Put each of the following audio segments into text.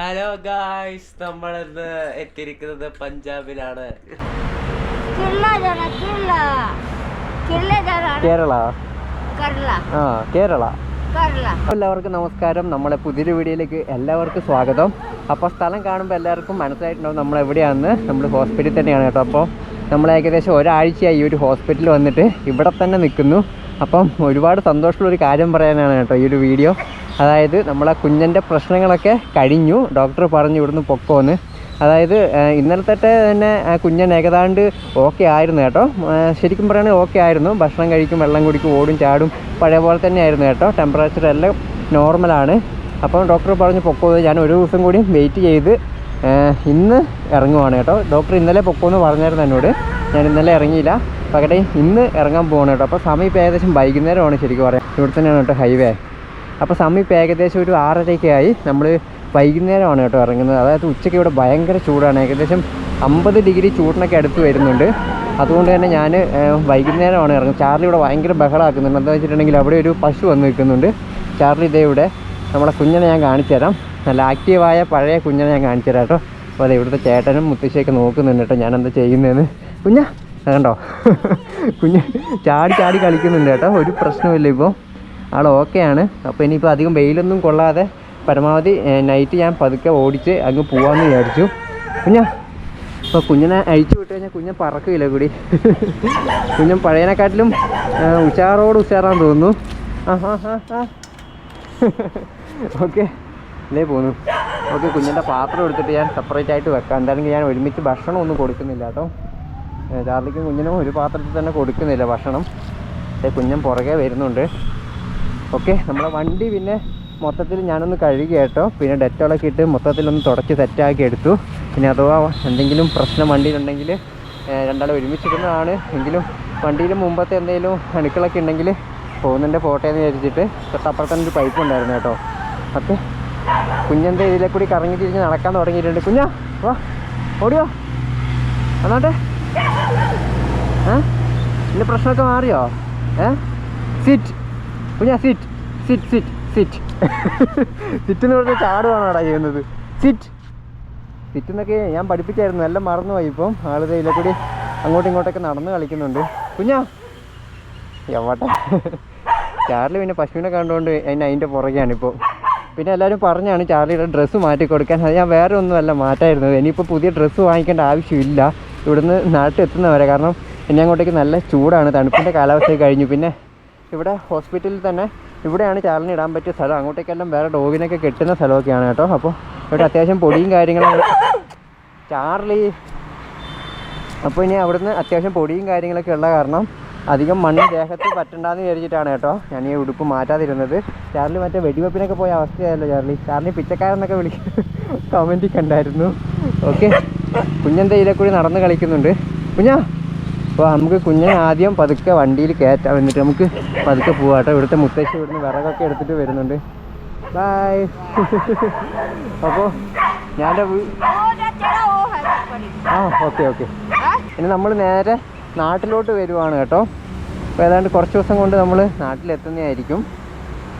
Hello guys നമ്മളിന്ന് എത്തിയിരിക്കുന്നത് പഞ്ചാബിലാണ്. ആ എല്ലാവർക്കും നമസ്കാരം. നമ്മളെ പുതിയൊരു വീഡിയോയിലേക്ക് എല്ലാവർക്കും സ്വാഗതം. അപ്പോൾ സ്ഥലം കാണുമ്പോൾ എല്ലാവർക്കും മനസ്സിലായിട്ടുണ്ടാവും നമ്മൾ എവിടെയാണെന്ന് നമ്മൾ ഹോസ്പിറ്റലിൽ തന്നെയാണ് കേട്ടോ. അപ്പോൾ നമ്മൾ ഏകദേശം ഒരാഴ്ചയായി ഈ ഒരു ഹോസ്പിറ്റലിൽ വന്നിട്ട് ഇവിടെ തന്നെ നിൽക്കുന്നു. അപ്പം ഒരുപാട് സന്തോഷമുള്ളൊരു കാര്യം പറയാനാണ് കേട്ടോ ഈ ഒരു വീഡിയോ. അതായത് നമ്മളെ കുഞ്ഞന്റെ പ്രശ്നങ്ങളൊക്കെ കഴിഞ്ഞു. ഡോക്ടർ പറഞ്ഞു ഇവിടുന്ന് പൊക്കോന്ന്. അതായത് ഇന്നലത്തെ തന്നെ കുഞ്ഞൻ ഏകദാണ്ട് ഓക്കെ ആയിരുന്നു കേട്ടോ. ശരിക്കും പറയുകയാണെങ്കിൽ ഓക്കെ ആയിരുന്നു. ഭക്ഷണം കഴിക്കും വെള്ളം കുടിക്കും ഓടും ചാടും പഴയ പോലെ തന്നെ ആയിരുന്നു കേട്ടോ. ടെമ്പറേച്ചർ എല്ലാം നോർമലാണ് അപ്പം ഡോക്ടർ പറഞ്ഞു പൊക്കോ ഞാൻ ഒരു ദിവസം കൂടി വെയിറ്റ് ചെയ്ത് ഇന്ന് ഇറങ്ങുവാണ് കേട്ടോ. ഡോക്ടർ ഇന്നലെ പൊക്കോന്ന് പറഞ്ഞായിരുന്നു എന്നോട്. ഞാൻ ഇന്നലെ ഇറങ്ങിയില്ല. പകരം ഇന്ന് ഇറങ്ങാൻ പോവാണ് കേട്ടോ. അപ്പോൾ സമയം ഇപ്പോൾ ഏകദേശം വൈകുന്നേരമാണ് ശരിക്കും പറയാം ഇവിടെ തന്നെയാണ് കേട്ടോ ഹൈവേ. അപ്പോൾ സമയം ഇപ്പോൾ ഏകദേശം ഒരു ആറരയൊക്കെ ആയി നമ്മൾ വൈകുന്നേരമാണ് കേട്ടോ ഇറങ്ങുന്നത്. അതായത് ഉച്ചയ്ക്ക് ഇവിടെ ഭയങ്കര ചൂടാണ്. ഏകദേശം അമ്പത് ഡിഗ്രി ചൂടിനൊക്കെ അടുത്ത് വരുന്നുണ്ട്. അതുകൊണ്ട് തന്നെ ഞാൻ വൈകുന്നേരമാണ് ഇറങ്ങുന്നത്. ചാർലി ഇവിടെ ഭയങ്കര ബഹളമാക്കുന്നുണ്ട്. എന്താ വെച്ചിട്ടുണ്ടെങ്കിൽ അവിടെ ഒരു പശു വന്ന് നിൽക്കുന്നുണ്ട്. ചാർലി ഇതേ ഇവിടെ നമ്മളെ കുഞ്ഞിനെ ഞാൻ കാണിച്ചു തരാം. നല്ല ആക്റ്റീവായ പഴയ കുഞ്ഞിനെ ഞാൻ കാണിച്ചു തരാം കേട്ടോ. അപ്പോൾ അതെ ഇവിടുത്തെ ചേട്ടനും മുത്തശ്ശിയൊക്കെ നോക്കുന്നുണ്ട് കേട്ടോ ഞാൻ എന്താ ചെയ്യുന്നതെന്ന് കുഞ്ഞ കണ്ടോ? കുഞ്ഞ് ചാടി ചാടി കളിക്കുന്നുണ്ട് കേട്ടോ. ഒരു പ്രശ്നമില്ല ഇപ്പോൾ ആൾ ഓക്കെയാണ് അപ്പോൾ ഇനിയിപ്പോൾ അധികം വെയിലൊന്നും കൊള്ളാതെ പരമാവധി നൈറ്റ് ഞാൻ പതുക്കെ ഓടിച്ച് അങ്ങ് പോവാമെന്ന് വിചാരിച്ചു. കുഞ്ഞ അപ്പോൾ കുഞ്ഞിനെ അഴിച്ചു വിട്ട് കഴിഞ്ഞാൽ കുഞ്ഞൻ പറക്കില്ല കൂടി. കുഞ്ഞൻ പഴയനെക്കാട്ടിലും ഉഷാറോട് ഉഷാറാന്ന് തോന്നുന്നു. ആ ഹാ ഹാ ഹാ ഓക്കെ. അല്ലേ പോന്നു. ഓക്കെ കുഞ്ഞിന്റെ പാത്രം എടുത്തിട്ട് ഞാൻ സെപ്പറേറ്റ് ആയിട്ട് വെക്കാം. എന്തായാലും ഞാൻ ഒരുമിച്ച് ഭക്ഷണം ഒന്നും കൊടുക്കുന്നില്ല കേട്ടോ. ചാർലിക്കും കുഞ്ഞിനും ഒരു പാത്രത്തിൽ തന്നെ കൊടുക്കുന്നില്ല ഭക്ഷണം. കുഞ്ഞൻ പുറകെ വരുന്നുണ്ട്. ഓക്കെ നമ്മളെ വണ്ടി പിന്നെ മൊത്തത്തിൽ ഞാനൊന്ന് കഴുകി കേട്ടോ. പിന്നെ ഡെറ്റോളൊക്കെ ഇട്ട് മൊത്തത്തിലൊന്ന് തുടച്ച് സെറ്റാക്കി എടുത്തു. പിന്നെ അഥവാ എന്തെങ്കിലും പ്രശ്നം വണ്ടിയിലുണ്ടെങ്കിൽ രണ്ടാളും ഒരുമിച്ചിരുന്നതാണ്. എങ്കിലും വണ്ടിയിൽ മുമ്പത്തെ എന്തെങ്കിലും അണുക്കളൊക്കെ ഉണ്ടെങ്കിൽ പോകുന്നതിന്റെ ഫോട്ടോയെന്ന് വിചാരിച്ചിട്ട്. തൊട്ടപ്പുറത്തന്നെ ഒരു പൈപ്പ് ഉണ്ടായിരുന്നു കേട്ടോ. ഓക്കെ കുഞ്ഞന്റെ ഇതിലെ കൂടി കറങ്ങി നടക്കാൻ തുടങ്ങിയിട്ടുണ്ട്. കുഞ്ഞാ വാ ഓടിയോ? വന്നോട്ടെ. ഏ? പ്രശ്നമൊക്കെ മാറിയോ? ഏ? സിറ്റ് കുഞ്ഞാ sit sit sit sit sit എന്ന് പറഞ്ഞാൽ ചാടുവാണോടാ ചെയ്യുന്നത്. സിറ്റ് സിറ്റ് എന്നൊക്കെ ഞാൻ പഠിപ്പിച്ചായിരുന്നു. എല്ലാം മറന്നുപോയി ഇപ്പം. ആളുടെ ഇതിലെ കൂടി അങ്ങോട്ടും ഇങ്ങോട്ടൊക്കെ നടന്ന് കളിക്കുന്നുണ്ട്. കുഞ്ഞാ. എവട്ടെ ചാർലി പിന്നെ പശുവിനെ കണ്ടുകൊണ്ട് അതിന്റെ പുറകെയാണ് ഇപ്പോൾ പിന്നെ എല്ലാവരും പറഞ്ഞാണ് ചാർലിയുടെ ഡ്രസ്സ് മാറ്റി കൊടുക്കാൻ. അത് ഞാൻ വേറെ ഒന്നുമല്ല മാറ്റായിരുന്നത് ഇനിയിപ്പോൾ പുതിയ ഡ്രസ്സ് വാങ്ങിക്കേണ്ട ആവശ്യമില്ല. ഇവിടുന്ന് നാട്ടിലെത്തുന്നവരെ കാരണം ഇനി അങ്ങോട്ടേക്ക് നല്ല ചൂടാണ്. തണുപ്പിന്റെ കാലാവസ്ഥ കഴിഞ്ഞു. പിന്നെ ഇവിടെ ഹോസ്പിറ്റലിൽ തന്നെ ഇവിടെയാണ് ചാർലിന് ഇടാൻ പറ്റിയ സ്ഥലം. അങ്ങോട്ടേക്കെല്ലാം വേറെ ഡോഗിനൊക്കെ കെട്ടുന്ന സ്ഥലമൊക്കെയാണ് കേട്ടോ. അപ്പോൾ ഇവിടെ അത്യാവശ്യം പൊടിയും കാര്യങ്ങളും ചാർലി. അപ്പോൾ ഇനി അവിടുന്ന് അത്യാവശ്യം പൊടിയും കാര്യങ്ങളൊക്കെ ഉള്ള കാരണം അധികം മണ്ണ് ദേഹത്ത് പറ്റണ്ടെന്ന് വിചാരിച്ചിട്ടാണ് കേട്ടോ ഞാൻ ഈ ഉടുപ്പ് മാറ്റാതിരുന്നത്. ചാർലി മറ്റേ വെടിവെപ്പിനൊക്കെ പോയ അവസ്ഥയായല്ലോ ചാർലി. ചാർലി പിച്ചക്കാരെന്നൊക്കെ വിളിച്ച് കമന്റ് കണ്ടായിരുന്നു. ഓക്കെ കുഞ്ഞെന്താ ഇതിലെ കൂടി നടന്ന് കളിക്കുന്നുണ്ട്? കുഞ്ഞാ അപ്പോൾ നമുക്ക് കുഞ്ഞിനെ ആദ്യം പതുക്കെ വണ്ടിയിൽ കയറ്റാം. എന്നിട്ട് നമുക്ക് പതുക്കെ പോവാട്ടോ. ഇവിടുത്തെ മുത്തശ്ശി ഇവിടുന്ന് വിറകൊക്കെ എടുത്തിട്ട് വരുന്നുണ്ട്. ബായ് അപ്പോൾ ഞാൻ ആ ഓക്കെ ഓക്കെ ഇനി നമ്മൾ നേരെ നാട്ടിലോട്ട് വരുവാണ് കേട്ടോ. അപ്പോൾ ഏതാണ്ട് കുറച്ച് ദിവസം കൊണ്ട് നമ്മൾ നാട്ടിലെത്തുന്നതായിരിക്കും.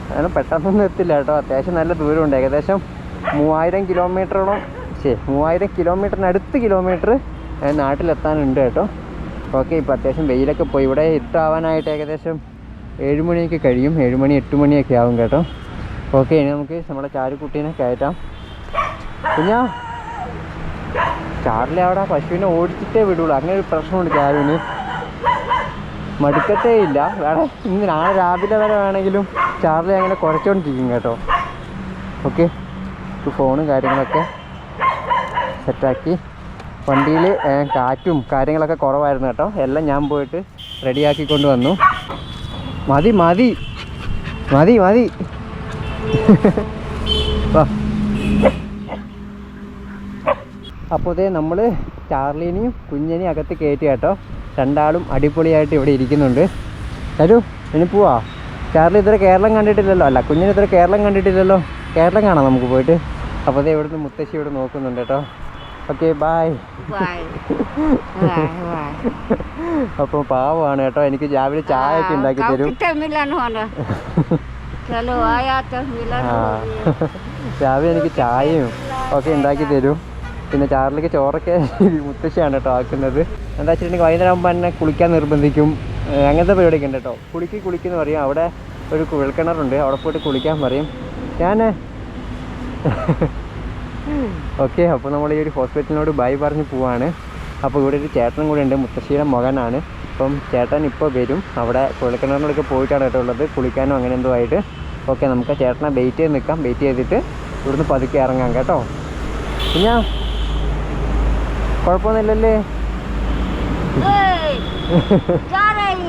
അതാണ് പെട്ടെന്നൊന്നും എത്തില്ല കേട്ടോ. അത്യാവശ്യം നല്ല ദൂരമുണ്ട്. ഏകദേശം മൂവായിരം കിലോമീറ്ററോളം ശരി മൂവായിരം കിലോമീറ്ററിനടുത്ത് കിലോമീറ്റർ നാട്ടിലെത്താനുണ്ട് കേട്ടോ. ഓക്കെ ഇപ്പോൾ അത്യാവശ്യം വെയിലൊക്കെ പോയി. ഇവിടെ ഇട്ടാവാനായിട്ട് ഏകദേശം ഏഴ് മണിയൊക്കെ കഴിയും. ഏഴ് മണി എട്ട് മണിയൊക്കെ ആവും കേട്ടോ. ഓക്കെ ഇനി നമുക്ക് നമ്മുടെ ചാരുക്കുട്ടീനെ കയറ്റാം. കുഞ്ഞാ ചാർലി അവിടെ പശുവിനെ ഓടിച്ചിട്ടേ വിടുള്ളൂ. അങ്ങനെ ഒരു പ്രശ്നമുണ്ട് ചാരുവിന് മടുക്കത്തേ ഇല്ല. വേണം ഇന്ന് നാളെ രാവിലെ വരെ വേണമെങ്കിലും ചാർലി അങ്ങനെ കുറച്ചുകൊണ്ടിരിക്കും കേട്ടോ. ഓക്കെ. ഫോണും കാര്യങ്ങളൊക്കെ സെറ്റാക്കി. വണ്ടിയിൽ കാറ്റും കാര്യങ്ങളൊക്കെ കുറവായിരുന്നു കേട്ടോ. എല്ലാം ഞാൻ പോയിട്ട് റെഡിയാക്കി കൊണ്ട് വന്നു. മതി മതി. മതി മതി. അപ്പോൾ ഇതേ നമ്മൾ ചാർലിനെയും കുഞ്ഞിനെയും അകത്ത് കയറ്റി കേട്ടോ. രണ്ടാളും അടിപൊളിയായിട്ട് ഇവിടെ ഇരിക്കുന്നുണ്ട്. തരൂ ഇനി പോവാ? ചാർലി ഇത്ര കേരളം കണ്ടിട്ടില്ലല്ലോ. അല്ല കുഞ്ഞിന് ഇത്ര കേരളം കണ്ടിട്ടില്ലല്ലോ. കേരളം കാണാം നമുക്ക് പോയിട്ട്. അപ്പോൾ അതേ ഇവിടുന്ന് മുത്തശ്ശി ഇവിടെ നോക്കുന്നുണ്ട് കേട്ടോ. ഓക്കെ ബായ് അപ്പം പാവമാണ് കേട്ടോ. എനിക്ക് രാവിലെ ചായ ഒക്കെ ഉണ്ടാക്കി തരും. രാവിലെ എനിക്ക് ചായയും ഒക്കെ ഉണ്ടാക്കി തരും. പിന്നെ ചാറിലേക്ക് ചോറൊക്കെ മുത്തശ്ശിയാണ് കേട്ടോ ആക്കുന്നത്. എന്താ വെച്ചിട്ടുണ്ടെങ്കിൽ വൈകുന്നേരം ആകുമ്പോൾ എന്നെ കുളിക്കാൻ നിർബന്ധിക്കും. അങ്ങനത്തെ പരിപാടിയൊക്കെ ഉണ്ട് കേട്ടോ കുളിക്ക് കുളിക്കുന്ന പറയും. അവിടെ ഒരു കുഴൽക്കിണറുണ്ട്. അവിടെ പോയിട്ട് കുളിക്കാൻ പറയും. ഞാൻ ഓക്കെ അപ്പോൾ നമ്മൾ ഈ ഒരു ഹോസ്പിറ്റലിനോട് ബൈ പറഞ്ഞ് പോവാണ്. അപ്പോൾ ഇവിടെ ഒരു ചേട്ടനും കൂടെ ഉണ്ട്. മുത്തശ്ശിയുടെ മകനാണ്. അപ്പം ചേട്ടൻ ഇപ്പോൾ വരും. അവിടെ കുഴൽക്കിണറിലൊക്കെ പോയിട്ടാണ് കേട്ടോ ഉള്ളത്. കുളിക്കാനോ അങ്ങനെ എന്തോ ആയിട്ട്. ഓക്കെ നമുക്ക് ചേട്ടനെ വെയിറ്റ് ചെയ്ത് നിൽക്കാം. വെയിറ്റ് ചെയ്തിട്ട് ഇവിടുന്ന് പതുക്കെ ഇറങ്ങാം കേട്ടോ. പിന്നെ परपोने ले ले। जा रही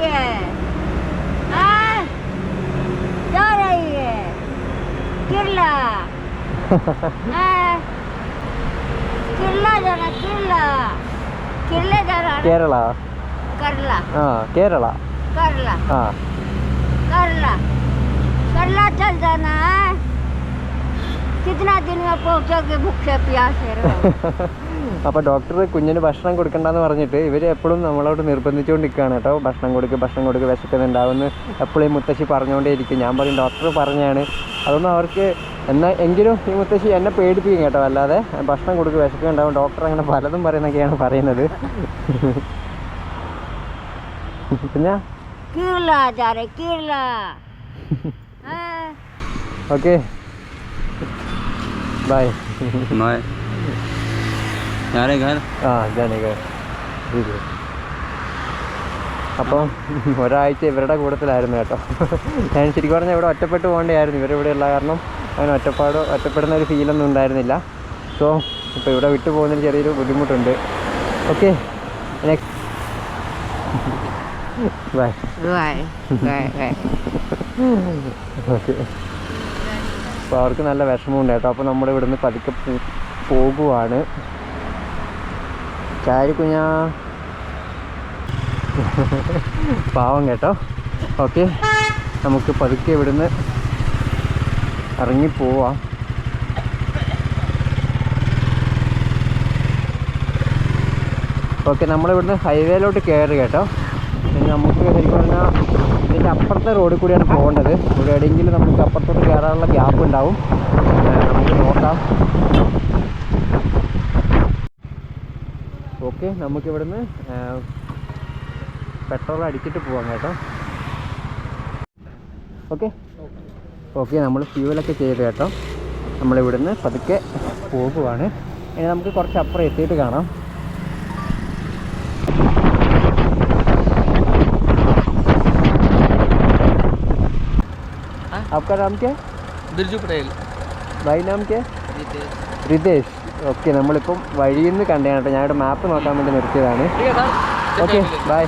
करला। करला। करला। चल जाना है कितना दिन में पहुंचोगे भूखे प्यासे അപ്പോൾ ഡോക്ടർ കുഞ്ഞിന് ഭക്ഷണം കൊടുക്കണ്ടെന്ന് പറഞ്ഞിട്ട് ഇവർ എപ്പോഴും നമ്മളോട് നിർബന്ധിച്ചുകൊണ്ടിരിക്കുകയാണ് കേട്ടോ. ഭക്ഷണം കൊടുക്കുക ഭക്ഷണം കൊടുക്കുക വിശക്കുന്നുണ്ടാവുമെന്ന് എപ്പോഴും മുത്തശ്ശി പറഞ്ഞുകൊണ്ടേയിരിക്കും ഞാൻ പറയും ഡോക്ടർ പറഞ്ഞാണ്. അതൊന്നും അവർക്ക് എന്നാൽ എങ്കിലും ഈ മുത്തശ്ശി എന്നെ പേടിപ്പിക്കും കേട്ടോ. അല്ലാതെ ഭക്ഷണം കൊടുക്കുക വിശക്കുന്നുണ്ടാവും. ഡോക്ടർ അങ്ങനെ പലതും പറയുന്നൊക്കെയാണ് പറയുന്നത്. പിന്നെ? ഓക്കെ. ബൈ. ബൈ ഞാനേക്കാ ആ ഇതാണേക്കാ അപ്പം ഒരാഴ്ച ഇവരുടെ കൂട്ടത്തിലായിരുന്നു കേട്ടോ. ഞാൻ ശരിക്കും പറഞ്ഞാൽ ഇവിടെ ഒറ്റപ്പെട്ട് പോകേണ്ടതായിരുന്നു. ഇവരിവിടെ ഉള്ള കാരണം അങ്ങനെ ഒറ്റപ്പാട് ഒറ്റപ്പെടുന്ന ഒരു ഫീലൊന്നും ഉണ്ടായിരുന്നില്ല. സോ ഇപ്പോൾ ഇവിടെ വിട്ടു പോകുന്നതിന് ചെറിയൊരു ബുദ്ധിമുട്ടുണ്ട്. നെക്സ്റ്റ് ഓക്കെ അപ്പോൾ അവർക്ക് നല്ല വിഷമമുണ്ട് കേട്ടോ. അപ്പോൾ നമ്മുടെ ഇവിടുന്ന് പതുക്കെ പോകുവാണ്. ചാരി കുഞ്ഞാ. പാവം കേട്ടോ. ഓക്കെ. നമുക്ക് പതുക്കെ ഇവിടുന്ന് ഇറങ്ങി പോവാം. ഓക്കെ നമ്മളിവിടുന്ന് ഹൈവേയിലോട്ട് കയറി കേട്ടോ. പിന്നെ നമുക്ക് ശരിക്കും പറഞ്ഞാൽ ഇതിന്റെ അപ്പുറത്തെ റോഡിൽ കൂടിയാണ് പോകേണ്ടത്. ഇവിടെ എവിടെയെങ്കിലും നമുക്ക് അപ്പുറത്തോട്ട് കയറാനുള്ള ഗ്യാപ്പ് ഉണ്ടാവും. നമുക്ക് നോക്കാം. ഓക്കെ നമുക്കിവിടുന്ന് ഏഹ് പെട്രോൾ അടിച്ചിട്ട് പോവാം കേട്ടോ ഓക്കെ ഓക്കെ നമ്മൾ ഫ്യൂവലൊക്കെ ചെയ്ത് കേട്ടോ നമ്മളിവിടുന്ന് പതുക്കെ പോകുവാണ് ഇനി നമുക്ക് കുറച്ച് അപ്പുറം എത്തിയിട്ട് കാണാം आपका नाम क्या है बिरजू पटेल भाई नाम क्या है റിതേഷ് ഓക്കെ നമ്മളിപ്പം വഴിയിൽ നിന്ന് കണ്ടതാണ് കേട്ടോ. ഞാനിവിടെ മാപ്പ് നോക്കാൻ വേണ്ടി നിർത്തിയതാണ്. ഓക്കെ ബൈ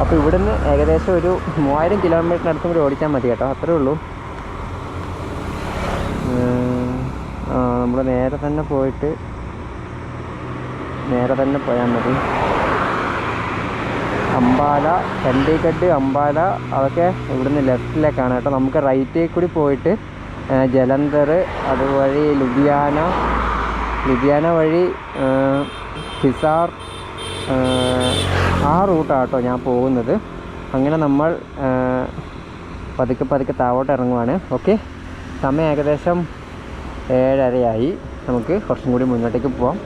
അപ്പോൾ ഇവിടുന്ന് ഏകദേശം ഒരു മൂവായിരം കിലോമീറ്ററിനടുത്തും കൂടി ഓടിച്ചാൽ മതി കേട്ടോ. അത്രേ ഉള്ളൂ. നമ്മൾ നേരെ തന്നെ പോയിട്ട് നേരെ തന്നെ പോയാൽ മതി. അമ്പാല ചണ്ഡീഗഡ് അമ്പാല അതൊക്കെ ഇവിടുന്ന് ലെഫ്റ്റിലേക്കാണ് കേട്ടോ. നമുക്ക് റൈറ്റിൽ കൂടി പോയിട്ട് ജലന്ധർ അതുവഴി ലുധിയാന ലുധിയാന വഴി ഹിസാർ ആ, റൂട്ടാട്ടോ ഞാൻ പോകുന്നത്. അങ്ങനെ നമ്മൾ പതുക്കെ പതുക്കെ താവോട്ട് ഇറങ്ങുവാണ്. ഓക്കെ? സമയം ഏകദേശം ഏഴരയായി. നമുക്ക് കുറച്ചും കൂടി മുന്നോട്ടേക്ക് പോവാം.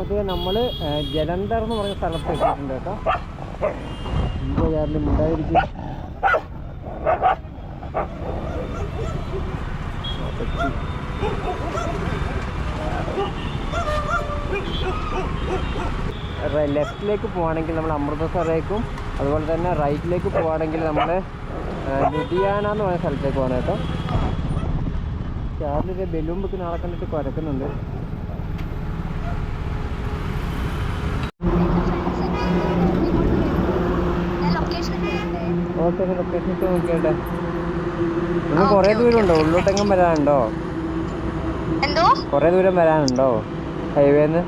ഇത് നമ്മൾ ജലന്ധർ എന്ന് പറഞ്ഞ സ്ഥലത്ത് എത്തിയിട്ടുണ്ട് കേട്ടോ. എന്തോ ഉണ്ടായിരിക്കും? ലെഫ്റ്റിലേക്ക് പോവുകയാണെങ്കിൽ നമ്മൾ അമൃതസറേക്കും അതുപോലെ തന്നെ റൈറ്റിലേക്ക് പോവുകയാണെങ്കിൽ നമ്മൾ ലുധിയാന എന്ന് പറഞ്ഞ സ്ഥലത്തേക്ക് പോകണം കേട്ടോ. ചാർലിന്റെ ബലൂൺ ബുക്ക് നാളെ കണ്ടിട്ട് കുരക്കുന്നുണ്ട്. ഓക്കെ ലൊക്കേഷൻ ഇട്ട് നോക്കിയാട്ടെ നിങ്ങൾ കുറേ ദൂരം ഉണ്ടോ ഉള്ളോട്ടെങ്ങും വരാനുണ്ടോ? എന്തോ? കുറേ ദൂരം വരാനുണ്ടോ? ഹൈവേന്ന്?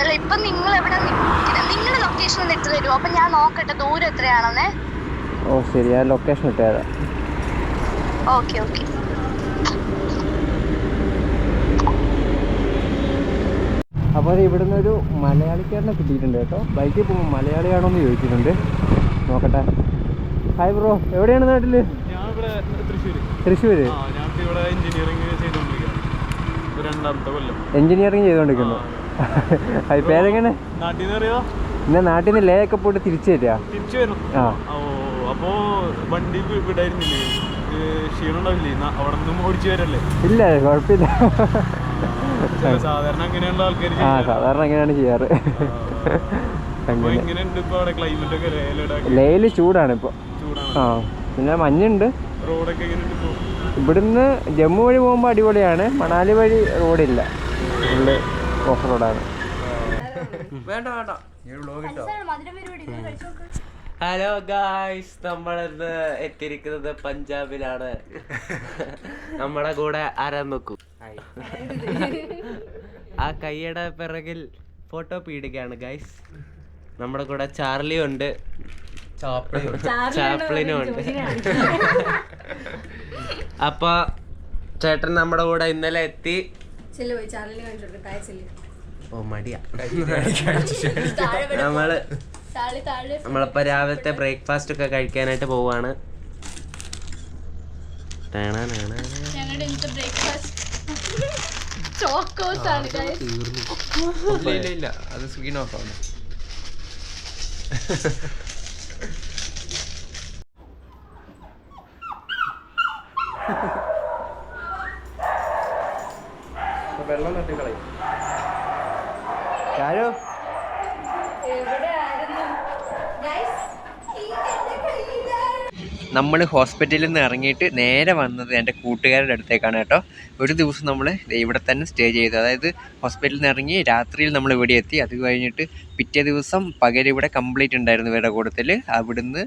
അല്ല ഇപ്പൊ നിങ്ങൾ എവിടെ നിങ്ങളുടെ ലൊക്കേഷൻ ഇട്ട് തരുമോ അപ്പൊ ഞാൻ നോക്കട്ടെ ദൂരം എത്രയാണെന്നേ. ഓ ശരി ഞാൻ ലൊക്കേഷൻ ഇട്ട് തരാം. Okay okay. അപ്പോൾ ഇവിടുന്ന് ഒരു മലയാളിക്കാരനെ കിട്ടിയിട്ടുണ്ട് കേട്ടോ. ബൈക്കിൽ പോകുമ്പോൾ മലയാളിയാണോ എന്ന് ചോദിച്ചിട്ടുണ്ട്. നോക്കട്ടെ. ഹായ് ബ്രോ എവിടെയാണ് നാട്ടിൽ? തൃശ്ശൂര്. എഞ്ചിനീയറിംഗ് ചെയ്തോണ്ടിരിക്കുന്നു ഇപ്പൊ അത് പേരെങ്ങനെ? നാട്ടിൽ നിന്ന് ലേ ഒക്കെ പോയിട്ട് തിരിച്ചു തരിക തിരിച്ചു വരും. ആ. അപ്പോ വണ്ടി വിടായിരുന്നില്ലേ? അവിടെ നിന്നും ഓടിച്ചു വരല്ലേ? ഇല്ല കുഴപ്പമില്ല. സാധാരണ അങ്ങനെയുള്ള ആൾക്കാർ ആ സാധാരണ അങ്ങനെയാണ് ചെയ്യാറ്. ലേയിൽ ചൂടാണ് ഇപ്പൊ. ആ പിന്നെ മഞ്ഞുണ്ട്. റോഡൊക്കെ ഇവിടുന്ന് ജമ്മു വഴി പോകുമ്പോൾ അടിപൊളിയാണ്. മണാലി വഴി റോഡില്ല. ഫുള്ള് ഓഫ് റോഡാണ്. വേണ്ട വേണ്ട. ഹലോ ഗായ്സ് നമ്മളിന്ന് എത്തിയിരിക്കുന്നത് പഞ്ചാബിലാണ്. നമ്മുടെ കൂടെ ആരാ നോക്കൂ ആ കൈയുടെ പിറകിൽ ഫോട്ടോ പീടികയാണ് ഗായ്സ്. നമ്മുടെ കൂടെ ചാർലി ഉണ്ട് ചാപ്ലിനും ഉണ്ട്. അപ്പൊ ചേട്ടൻ നമ്മുടെ കൂടെ ഇന്നലെ എത്തി. ഓ മടിയാ. നമ്മൾ നമ്മളിപ്പോ രാവിലത്തെ ബ്രേക്ക്ഫാസ്റ്റ് ഒക്കെ കഴിക്കാനായിട്ട് പോവാണ്. ടേണാനാണ്. ഞങ്ങളുടെ ഇന്നത്തെ ബ്രേക്ക്ഫാസ്റ്റ്. ചോക്കോസ് ആണ്. ഇല്ല ഇല്ല അത് സ്ക്രീൻ ഓഫ് ആണ് നമ്മൾ ഹോസ്പിറ്റലിൽ നിന്ന് ഇറങ്ങിയിട്ട് നേരെ വന്നത് എന്റെ കൂട്ടുകാരുടെ അടുത്തേക്കാണ് കേട്ടോ. ഒരു ദിവസം നമ്മൾ ഇവിടെ തന്നെ സ്റ്റേ ചെയ്തു. അതായത് ഹോസ്പിറ്റലിൽ നിന്ന് ഇറങ്ങി രാത്രിയിൽ നമ്മൾ ഇവിടെ എത്തി. അത് കഴിഞ്ഞിട്ട് പിറ്റേ ദിവസം പകൽ ഇവിടെ കംപ്ലീറ്റ് ഉണ്ടായിരുന്നു ഇവരുടെ കൂട്ടത്തിൽ. അവിടുന്ന്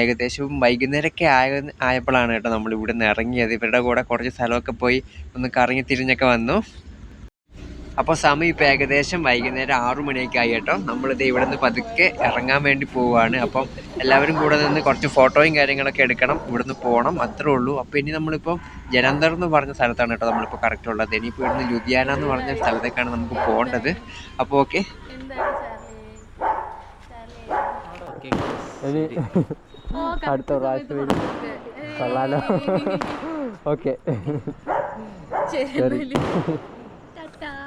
ഏകദേശം വൈകുന്നേരമൊക്കെ ആയ ആയപ്പോഴാണ് കേട്ടോ നമ്മൾ ഇവിടെ നിന്ന് ഇറങ്ങിയത്. ഇവരുടെ കൂടെ കുറച്ച് സ്ഥലമൊക്കെ പോയി ഒന്ന് കറങ്ങി തിരിഞ്ഞൊക്കെ വന്നു. അപ്പോൾ സമയം ഇപ്പോൾ ഏകദേശം വൈകുന്നേരം ആറു മണിയൊക്കെ ആയി കേട്ടോ. നമ്മളിത് ഇവിടെ നിന്ന് പതുക്കെ ഇറങ്ങാൻ വേണ്ടി പോവുകയാണ് അപ്പം എല്ലാവരും കൂടെ നിന്ന് കുറച്ച് ഫോട്ടോയും കാര്യങ്ങളൊക്കെ എടുക്കണം. ഇവിടെ നിന്ന് പോകണം അത്രേ ഉള്ളൂ. അപ്പോൾ ഇനി നമ്മളിപ്പോൾ ജലന്ധർ എന്ന് പറഞ്ഞ സ്ഥലത്താണ് കേട്ടോ നമ്മളിപ്പോൾ കറക്റ്റ് ഉള്ളത്. ഇനിയിപ്പോൾ ഇവിടുന്ന് ലുധിയാന എന്ന് പറഞ്ഞ സ്ഥലത്തേക്കാണ് നമുക്ക് പോകേണ്ടത്. അപ്പോൾ ഓക്കെ. അടുത്ത പ്രാവശ്യം കൊള്ളാലോ. ഓക്കെ. ശരി.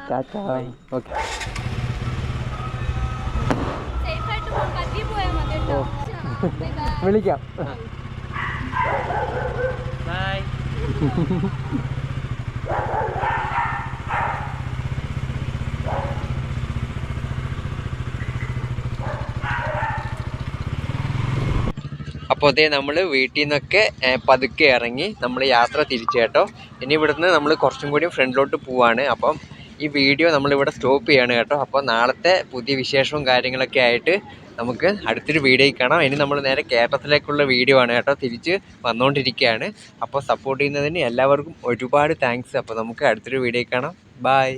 Tata okay bye. വിളിക്കാം ബൈ അപ്പോൾ അതേ നമ്മൾ വീട്ടിൽ നിന്നൊക്കെ പതുക്കെ ഇറങ്ങി നമ്മൾ യാത്ര തിരിച്ചു കേട്ടോ. ഇനി ഇവിടുന്ന് നമ്മൾ കുറച്ചും കൂടി ഫ്രണ്ടിലോട്ട് പോവാണ്. അപ്പം ഈ വീഡിയോ നമ്മളിവിടെ സ്റ്റോപ്പ് ചെയ്യാണ് കേട്ടോ. അപ്പോൾ നാളത്തെ പുതിയ വിശേഷവും കാര്യങ്ങളൊക്കെ ആയിട്ട് നമുക്ക് അടുത്തൊരു വീഡിയോയിൽ കാണാം. ഇനി നമ്മൾ നേരെ കേരളത്തിലേക്കുള്ള വീഡിയോ ആണ് കേട്ടോ. തിരിച്ച് വന്നുകൊണ്ടിരിക്കുകയാണ് അപ്പോൾ സപ്പോർട്ട് ചെയ്യുന്നതിന് എല്ലാവർക്കും ഒരുപാട് താങ്ക്സ് അപ്പോൾ നമുക്ക് അടുത്തൊരു വീഡിയോയിൽ കാണാം. ബായ്